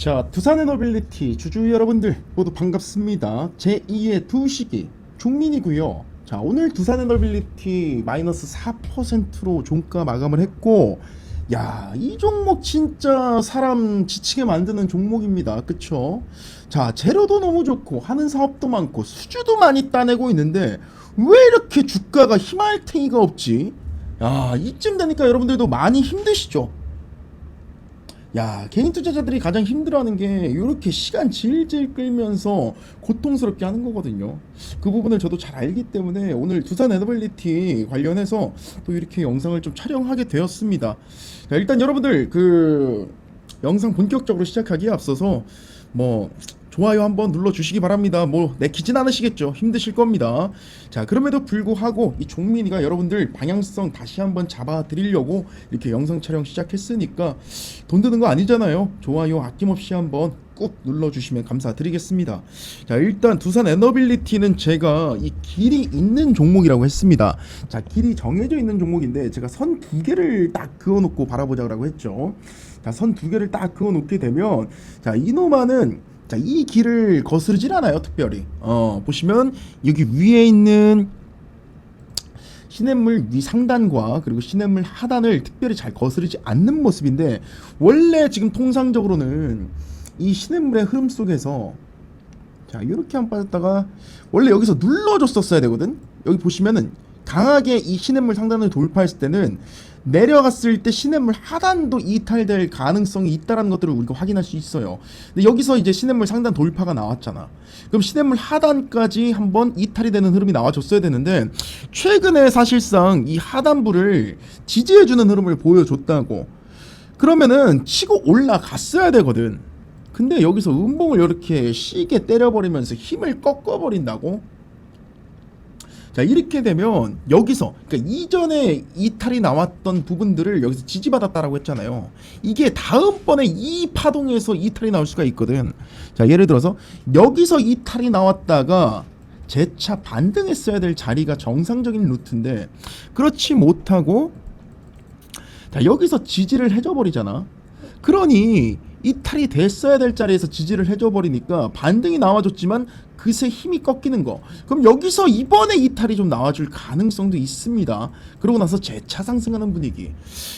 자, 두산 에너빌리티 주주 여러분들 모두 반갑습니다. 제2의 두식이 종민이고요. 자, 오늘 두산 에너빌리티 마이너스 4%로 종가 마감을 했고 야, 이 종목 진짜 사람 지치게 만드는 종목입니다. 그쵸? 자, 재료도 너무 좋고 하는 사업도 많고 수주도 많이 따내고 있는데 왜 이렇게 주가가 희말탱이가 없지? 야, 이쯤 되니까 여러분들도 많이 힘드시죠? 야 개인 투자자들이 가장 힘들어하는 게 이렇게 시간 질질 끌면서 고통스럽게 하는 거거든요. 그 부분을 저도 잘 알기 때문에 오늘 두산 에너빌리티 관련해서 또 이렇게 영상을 좀 촬영하게 되었습니다. 자, 일단 여러분들 그 영상 본격적으로 시작하기에 앞서서 뭐 좋아요 한번 눌러주시기 바랍니다. 뭐 내키진 않으시겠죠. 힘드실 겁니다. 자 그럼에도 불구하고 이 종민이가 여러분들 방향성 다시 한번 잡아드리려고 이렇게 영상 촬영 시작했으니까 돈 드는 거 아니잖아요. 좋아요 아낌없이 한번 꾹 눌러주시면 감사드리겠습니다. 자 일단 두산 에너빌리티는 제가 이 길이 있는 종목이라고 했습니다. 자 길이 정해져 있는 종목인데 제가 선 두 개를 딱 그어놓고 바라보자고 했죠. 자 선 두 개를 딱 그어놓게 되면 자 이노마는 자, 이 길을 거스르질 않아요, 특별히. 어, 보시면 여기 위에 있는 시냇물 위 상단과 그리고 시냇물 하단을 특별히 잘 거스르지 않는 모습인데 원래 지금 통상적으로는 이 시냇물의 흐름 속에서 자, 이렇게 한 빠졌다가 원래 여기서 눌러줬었어야 되거든. 여기 보시면은 강하게 이 시냇물 상단을 돌파했을 때는 내려갔을 때 시냇물 하단도 이탈될 가능성이 있다라는 것들을 우리가 확인할 수 있어요. 근데 여기서 이제 시냇물 상단 돌파가 나왔잖아. 그럼 시냇물 하단까지 한번 이탈이 되는 흐름이 나와줬어야 되는데 최근에 사실상 이 하단부를 지지해주는 흐름을 보여줬다고. 그러면은 치고 올라갔어야 되거든. 근데 여기서 음봉을 이렇게 시게 때려버리면서 힘을 꺾어버린다고? 자 이렇게 되면 여기서 그러니까 이전에 이탈이 나왔던 부분들을 여기서 지지받았다라고 했잖아요. 이게 다음번에 이 파동에서 이탈이 나올 수가 있거든. 자 예를 들어서 여기서 이탈이 나왔다가 재차 반등했어야 될 자리가 정상적인 루트인데 그렇지 못하고 자 여기서 지지를 해줘 버리잖아. 그러니 이탈이 됐어야 될 자리에서 지지를 해줘 버리니까 반등이 나와줬지만 그새 힘이 꺾이는 거. 그럼 여기서 이번에 이탈이 좀 나와줄 가능성도 있습니다. 그러고 나서 재차 상승하는 분위기.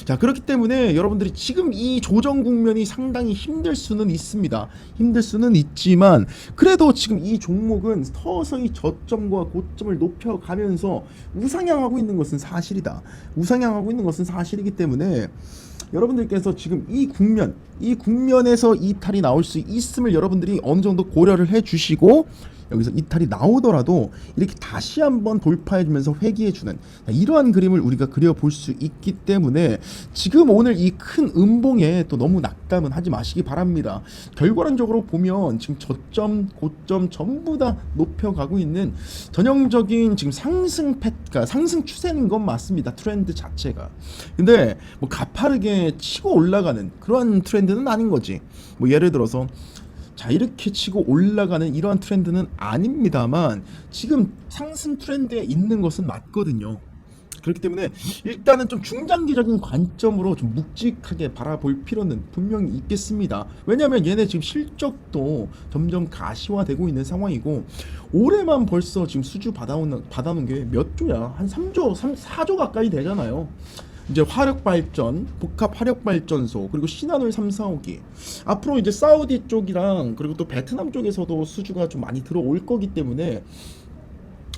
자 그렇기 때문에 여러분들이 지금 이 조정 국면이 상당히 힘들 수는 있습니다. 힘들 수는 있지만 그래도 지금 이 종목은 서서히 저점과 고점을 높여가면서 우상향하고 있는 것은 사실이다. 우상향하고 있는 것은 사실이기 때문에 여러분들께서 지금 이 국면, 이 국면에서 이탈이 나올 수 있음을 여러분들이 어느 정도 고려를 해 주시고 여기서 이탈이 나오더라도 이렇게 다시 한번 돌파해주면서 회귀해주는 이러한 그림을 우리가 그려볼 수 있기 때문에 지금 오늘 이 큰 음봉에 또 너무 낙담은 하지 마시기 바랍니다. 결과론적으로 보면 지금 저점, 고점 전부 다 높여가고 있는 전형적인 지금 상승 패가 상승 추세인 건 맞습니다. 트렌드 자체가. 근데 뭐 가파르게 치고 올라가는 그러한 트렌드는 아닌 거지. 뭐 예를 들어서 자 이렇게 치고 올라가는 이러한 트렌드는 아닙니다만 지금 상승 트렌드에 있는 것은 맞거든요. 그렇기 때문에 일단은 좀 중장기적인 관점으로 좀 묵직하게 바라볼 필요는 분명히 있겠습니다. 왜냐하면 얘네 지금 실적도 점점 가시화되고 있는 상황이고 올해만 벌써 지금 수주 받아온 받아놓은 게 몇 조야? 한 3조, 3, 4조 가까이 되잖아요. 이제 화력 발전, 복합 화력 발전소, 그리고 신한울 3, 4, 5기. 앞으로 이제 사우디 쪽이랑 그리고 또 베트남 쪽에서도 수주가 좀 많이 들어올 거기 때문에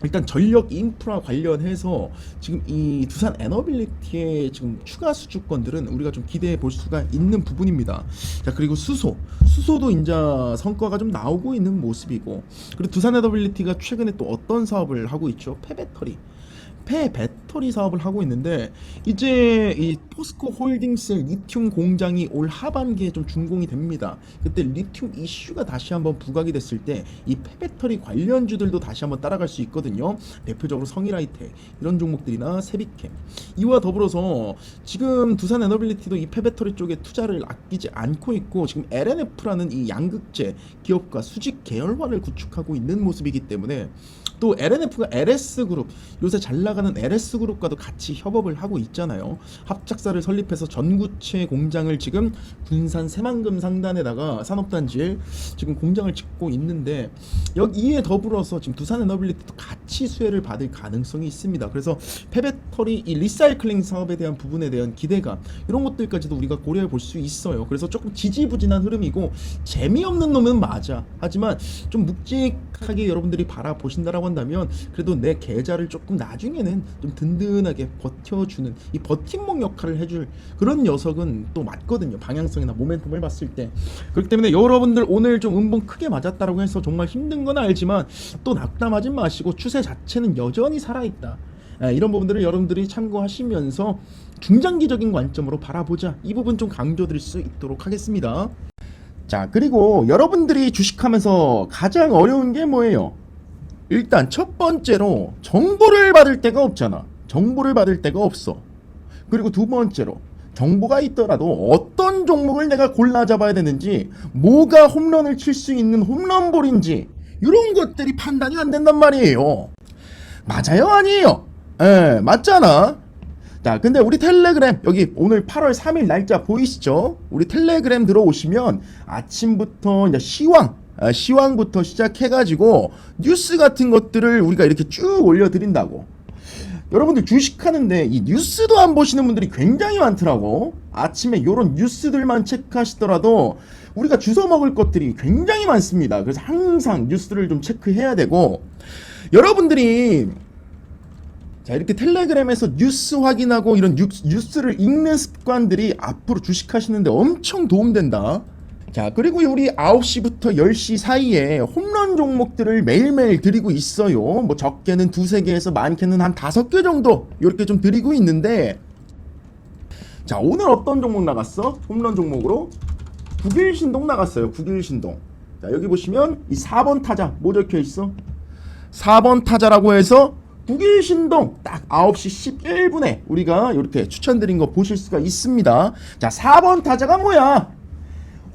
일단 전력 인프라 관련해서 지금 이 두산 에너빌리티의 지금 추가 수주권들은 우리가 좀 기대해 볼 수가 있는 부분입니다. 자 그리고 수소, 수소도 이제 성과가 좀 나오고 있는 모습이고 그리고 두산 에너빌리티가 최근에 또 어떤 사업을 하고 있죠? 폐배터리. 폐 배터리 사업을 하고 있는데 이제 이 포스코 홀딩스 리튬 공장이 올 하반기에 좀 준공이 됩니다. 그때 리튬 이슈가 다시 한번 부각이 됐을 때 이 폐배터리 관련주들도 다시 한번 따라갈 수 있거든요. 대표적으로 성일하이텍 이런 종목들이나 세비캠 이와 더불어서 지금 두산 에너빌리티도 이 폐배터리 쪽에 투자를 아끼지 않고 있고 지금 LNF라는 이 양극재 기업과 수직 계열화를 구축하고 있는 모습이기 때문에 또 LNF가 LS 그룹 요새 잘 나가는 LS 그룹 S그룹과도 같이 협업을 하고 있잖아요. 합작사를 설립해서 전구체 공장을 지금 군산 새만금 상단에다가 산업단지에 지금 공장을 짓고 있는데 여기 이에 더불어서 지금 두산 에너빌리티도 같이 수혜를 받을 가능성이 있습니다. 그래서 폐배터리 이 리사이클링 사업에 대한 부분에 대한 기대감 이런 것들까지도 우리가 고려해 볼 수 있어요. 그래서 조금 지지부진한 흐름이고 재미없는 놈은 맞아. 하지만 좀 묵직하게 여러분들이 바라보신다라고 한다면 그래도 내 계좌를 조금 나중에는 좀 든든하게 버텨주는 이 버팀목 역할을 해줄 그런 녀석은 또 맞거든요. 방향성이나 모멘텀을 봤을 때. 그렇기 때문에 여러분들 오늘 좀 음봉 크게 맞았다라고 해서 정말 힘든 건 알지만 또 낙담하지 마시고 추세 자체는 여전히 살아있다. 예, 이런 부분들을 여러분들이 참고하시면서 중장기적인 관점으로 바라보자. 이 부분 좀 강조드릴 수 있도록 하겠습니다. 자, 그리고 여러분들이 주식하면서 가장 어려운 게 뭐예요? 일단 첫 번째로 정보를 받을 데가 없잖아. 정보를 받을 데가 없어. 그리고 두 번째로 정보가 있더라도 어떤 종목을 내가 골라 잡아야 되는지, 뭐가 홈런을 칠 수 있는 홈런볼인지 이런 것들이 판단이 안 된단 말이에요. 맞아요, 아니에요? 예, 맞잖아. 자, 근데 우리 텔레그램 여기 오늘 8월 3일 날짜 보이시죠? 우리 텔레그램 들어오시면 아침부터 이제 시황 아, 시황부터 시작해가지고 뉴스 같은 것들을 우리가 이렇게 쭉 올려드린다고. 여러분들 주식하는데 이 뉴스도 안 보시는 분들이 굉장히 많더라고. 아침에 요런 뉴스들만 체크하시더라도 우리가 주워 먹을 것들이 굉장히 많습니다. 그래서 항상 뉴스를 좀 체크해야 되고 여러분들이 자 이렇게 텔레그램에서 뉴스 확인하고 이런 뉴, 뉴스를 읽는 습관들이 앞으로 주식하시는데 엄청 도움된다. 자 그리고 우리 9시부터 10시 사이에 홈런 종목들을 매일매일 드리고 있어요. 뭐 적게는 두세 개에서 많게는 한 다섯 개 정도 이렇게 좀 드리고 있는데 자 오늘 어떤 종목 나갔어? 홈런 종목으로 국일신동 나갔어요. 국일신동. 자 여기 보시면 이 4번 타자 뭐 적혀 있어? 4번 타자라고 해서 국일신동 딱 9시 11분에 우리가 이렇게 추천드린 거 보실 수가 있습니다. 자, 4번 타자가 뭐야?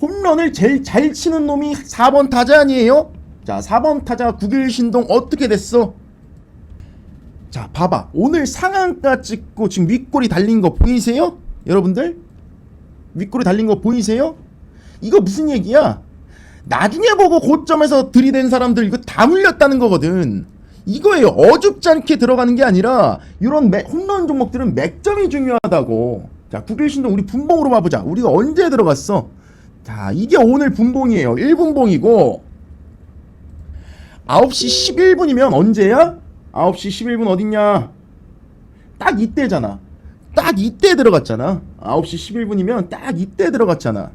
홈런을 제일 잘 치는 놈이 4번 타자 아니에요? 자, 4번 타자 국일신동 어떻게 됐어? 자, 봐봐. 오늘 상한가 찍고 지금 윗골이 달린 거 보이세요? 여러분들? 윗골이 달린 거 보이세요? 이거 무슨 얘기야? 나중에 보고 고점에서 들이댄 사람들 이거 다 물렸다는 거거든. 이거예요. 어줍지 않게 들어가는 게 아니라 이런 맥- 홈런 종목들은 맥점이 중요하다고. 자, 국일신동 우리 분봉으로 봐보자. 우리가 언제 들어갔어? 자, 이게 오늘 분봉이에요. 1분봉이고 9시 11분이면 언제야? 9시 11분 어딨냐? 딱 이때잖아. 딱 이때 들어갔잖아. 9시 11분이면 딱 이때 들어갔잖아.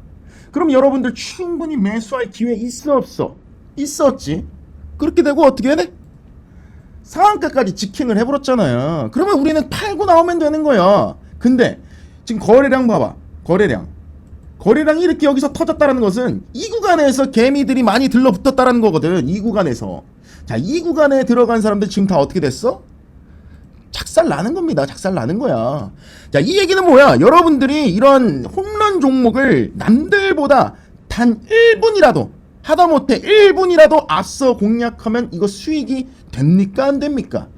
그럼 여러분들 충분히 매수할 기회 있어 없어? 있었지. 그렇게 되고 어떻게 해야 돼? 상한가까지 직행을 해버렸잖아요. 그러면 우리는 팔고 나오면 되는 거야. 근데 지금 거래량 봐봐. 거래량. 거래량이 이렇게 여기서 터졌다라는 것은 이 구간에서 개미들이 많이 들러붙었다라는 거거든. 이 구간에서. 자, 이 구간에 들어간 사람들 지금 다 어떻게 됐어? 작살 나는 겁니다. 작살 나는 거야. 자, 이 얘기는 뭐야? 여러분들이 이런 홈런 종목을 남들보다 단 1분이라도 하다못해 1분이라도 앞서 공략하면 이거 수익이 됩니까? 안 됩니까?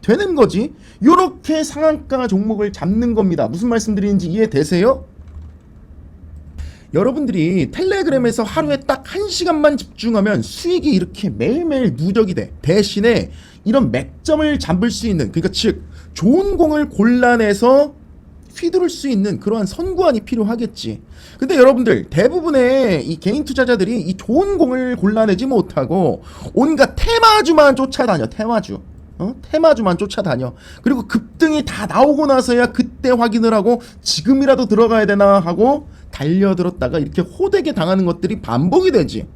되는 거지. 요렇게 상한가 종목을 잡는 겁니다. 무슨 말씀드리는지 이해되세요? 여러분들이 텔레그램에서 하루에 딱 한 시간만 집중하면 수익이 이렇게 매일매일 누적이 돼. 대신에 이런 맥점을 잡을 수 있는, 그러니까 즉, 좋은 공을 골라내서 휘두를 수 있는 그러한 선구안이 필요하겠지. 근데 여러분들, 대부분의 이 개인 투자자들이 이 좋은 공을 골라내지 못하고 온갖 테마주만 쫓아다녀, 테마주. 어? 테마주만 쫓아다녀. 그리고 급등이 다 나오고 나서야 그때 확인을 하고 지금이라도 들어가야 되나 하고 달려들었다가 이렇게 호되게 당하는 것들이 반복이 되지.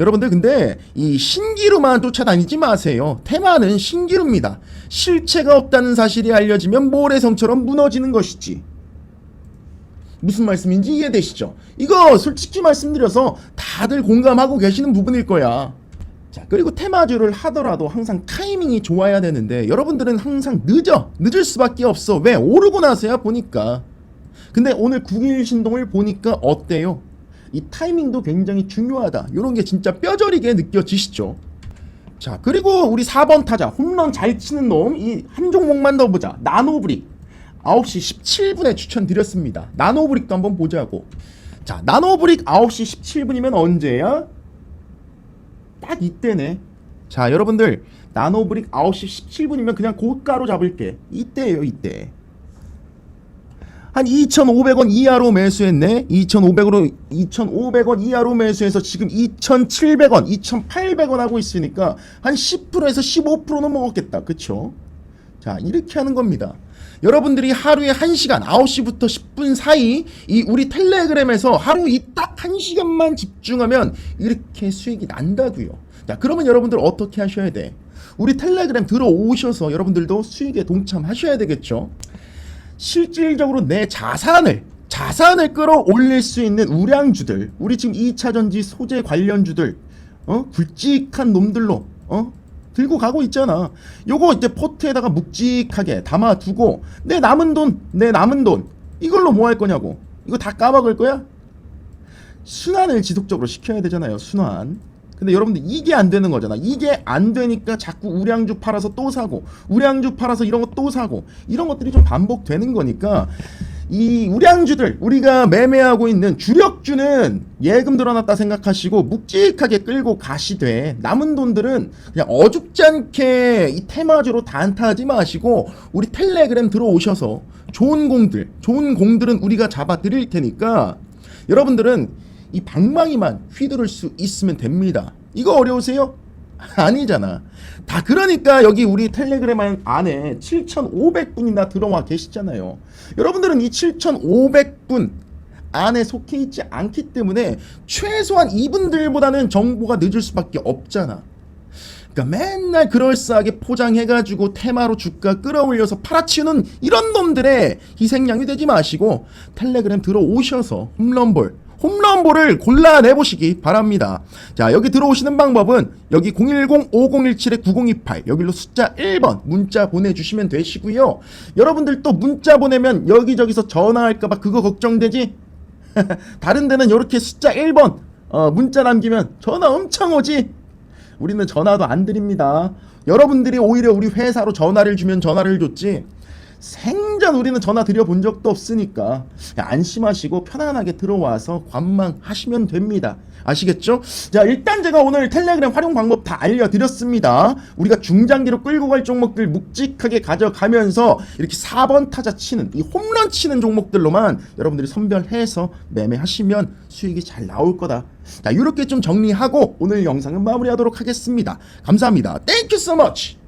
여러분들 근데 이 신기루만 쫓아다니지 마세요. 테마는 신기루입니다. 실체가 없다는 사실이 알려지면 모래성처럼 무너지는 것이지. 무슨 말씀인지 이해되시죠? 이거 솔직히 말씀드려서 다들 공감하고 계시는 부분일 거야. 자, 그리고 테마주를 하더라도 항상 타이밍이 좋아야 되는데 여러분들은 항상 늦어. 늦을 수밖에 없어. 왜? 오르고 나서야 보니까. 근데 오늘 9일 신동을 보니까 어때요? 이 타이밍도 굉장히 중요하다. 이런 게 진짜 뼈저리게 느껴지시죠? 자 그리고 우리 4번 타자 홈런 잘 치는 놈 이 한 종목만 더 보자 나노브릭 9시 17분에 추천드렸습니다 나노브릭도 한번 보자고 자 나노브릭 9시 17분이면 언제야? 딱 이때네 자 여러분들 나노브릭 9시 17분이면 그냥 고가로 잡을게 이때예요 이때 한 2,500원 이하로 매수했네. 2,500으로 2,500원 이하로 매수해서 지금 2,700원, 2,800원 하고 있으니까 한 10%에서 15%는 먹었겠다. 그쵸? 자, 이렇게 하는 겁니다. 여러분들이 하루에 1시간, 9시부터 10분 사이 이 우리 텔레그램에서 하루 이 딱 1시간만 집중하면 이렇게 수익이 난다고요. 자, 그러면 여러분들 어떻게 하셔야 돼? 우리 텔레그램 들어오셔서 여러분들도 수익에 동참하셔야 되겠죠. 실질적으로 내 자산을 자산을 끌어올릴 수 있는 우량주들 우리 지금 2차 전지 소재 관련주들 어? 굵직한 놈들로 어? 들고 가고 있잖아. 요거 이제 포트에다가 묵직하게 담아두고 내 남은 돈 내 남은 돈 이걸로 뭐 할 거냐고. 이거 다 까먹을 거야? 순환을 지속적으로 시켜야 되잖아요 순환 근데 여러분들 이게 안 되는 거잖아. 이게 안 되니까 자꾸 우량주 팔아서 또 사고 우량주 팔아서 이런 거 또 사고 이런 것들이 좀 반복되는 거니까 이 우량주들 우리가 매매하고 있는 주력주는 예금 들어놨다 생각하시고 묵직하게 끌고 가시되 남은 돈들은 그냥 어줍지 않게 이 테마주로 단타하지 마시고 우리 텔레그램 들어오셔서 좋은 공들 좋은 공들은 우리가 잡아 드릴 테니까 여러분들은 이 방망이만 휘두를 수 있으면 됩니다. 이거 어려우세요? 아니잖아. 다 그러니까 여기 우리 텔레그램 안에 7,500분이나 들어와 계시잖아요. 여러분들은 이 7,500분 안에 속해 있지 않기 때문에 최소한 이분들보다는 정보가 늦을 수밖에 없잖아. 그러니까 맨날 그럴싸하게 포장해가지고 테마로 주가 끌어올려서 팔아치우는 이런 놈들의 희생양이 되지 마시고 텔레그램 들어오셔서 홈런볼 홈런볼을 골라내 보시기 바랍니다. 자 여기 들어오시는 방법은 여기 010-5017-9028 여기로 숫자 1번 문자 보내주시면 되시고요. 여러분들 또 문자 보내면 여기저기서 전화할까봐 그거 걱정되지? 다른 데는 이렇게 숫자 1번 어, 문자 남기면 전화 엄청 오지? 우리는 전화도 안 드립니다. 여러분들이 오히려 우리 회사로 전화를 주면 전화를 줬지. 생전 우리는 전화 드려 본 적도 없으니까 안심하시고 편안하게 들어와서 관망하시면 됩니다. 아시겠죠? 자, 일단 제가 오늘 텔레그램 활용 방법 다 알려드렸습니다. 우리가 중장기로 끌고 갈 종목들 묵직하게 가져가면서 이렇게 4번 타자 치는 이 홈런 치는 종목들로만 여러분들이 선별해서 매매하시면 수익이 잘 나올 거다. 자, 이렇게 좀 정리하고 오늘 영상은 마무리하도록 하겠습니다. 감사합니다. Thank you so much.